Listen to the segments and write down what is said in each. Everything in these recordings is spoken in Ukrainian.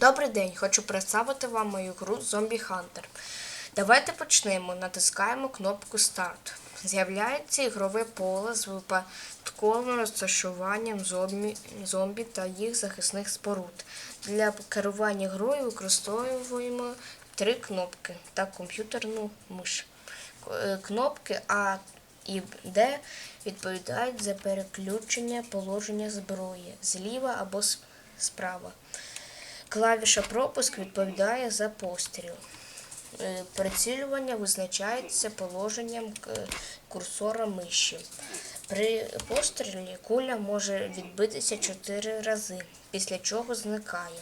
Добрий день, хочу представити вам мою гру Zombie Hunter. Давайте почнемо. Натискаємо кнопку Старт. З'являється ігрове поле з випадковим розташуванням зомбі, зомбі та їх захисних споруд. Для керування грою використовуємо три кнопки та комп'ютерну миш. Е, Кнопки А і Д відповідають за переключення положення зброї зліва або справа. Клавіша пропуск відповідає за постріл. Е, Прицілювання визначається положенням курсора миші. При пострілі куля може відбитися 4 рази, після чого зникає.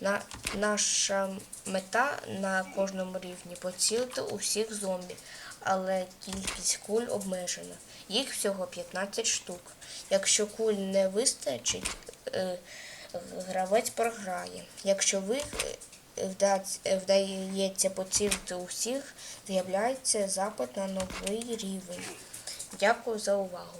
На, наша мета на кожному рівні поцілити у всіх зомбі, але кількість куль обмежена. Їх всього 15 штук. Якщо куль не вистачить, е, гравець програє. Якщо ви е, вдається поцілити усіх, з'являється запит на новий рівень. Дякую за увагу.